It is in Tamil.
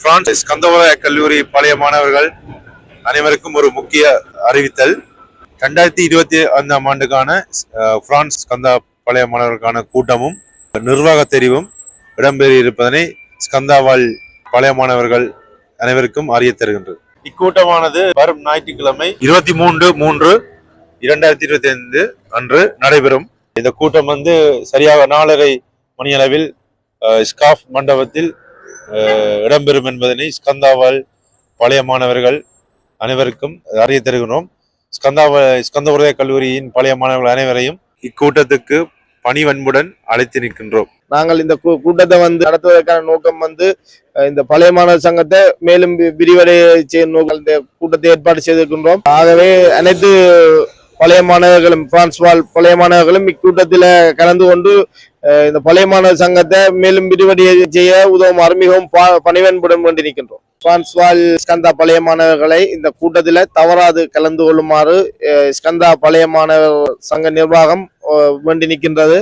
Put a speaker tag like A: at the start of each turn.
A: பிரான்ஸ் கந்தவர கல்லூரி பழைய மாணவர்கள் அனைவருக்கும் ஒரு முக்கிய அறிவித்தல். ரெண்டாயிரத்தி இருபத்தி ஐந்தாம் ஆண்டுக்கான பிரான்ஸ் ஸ்கந்தா பழைய மாணவர்களுக்கான கூட்டமும் நிர்வாக தெரிவும் இடம்பெறியிருப்பதனை ஸ்கந்தாவால் பழைய மாணவர்கள் அனைவருக்கும் அறிய தருகின்றது. இக்கூட்டமானது வரும் ஞாயிற்றுக்கிழமை இருபத்தி மூன்று மூன்று இரண்டாயிரத்தி இருபத்தி ஐந்து அன்று நடைபெறும். இந்த கூட்டம் வந்து சரியாக நாலரை மணியளவில் ஸ்காஃப் மண்டபத்தில் இடம்பெறும் என்பதனை ஸ்கந்தாவால் பழைய மாணவர்கள் அனைவருக்கும் அறிய தருகிறோம். ஸ்கந்தாவ உதய கல்லூரியின் பழைய மாணவர்கள் அனைவரையும் இக்கூட்டத்துக்கு பணிவன்புடன் அழைத்து நிற்கின்றோம்.
B: நாங்கள் இந்த கூ- கூட்டத்தை வந்து நடத்துவதற்கான நோக்கம் வந்து இந்த பழைய மாணவர் சங்கத்தை மேலும் வி- விரிவடைய செய்யும் நோக்கம் இந்த கூட்டத்தை ஏற்பாடு செய்திருக்கின்றோம். ஆகவே அனைத்து பழைய மாணவர்களும் பிரான்ஸ்வால் பழைய மாணவர்களும் இக்கூட்டத்தில் கலந்து கொண்டு இந்த பழைய மாணவர் சங்கத்தை மேலும் விரிவடைய செய்ய உதவுமாறு மிகவும் பணிவன்புடன் வேண்டி நிற்கின்றோம். ஸ்கந்தா பழைய மாணவர்களை இந்த கூட்டத்தில் தவறாது கலந்து கொள்ளுமாறு ஸ்கந்தா பழைய மாணவர் சங்க நிர்வாகம் வேண்டி நிற்கின்றது.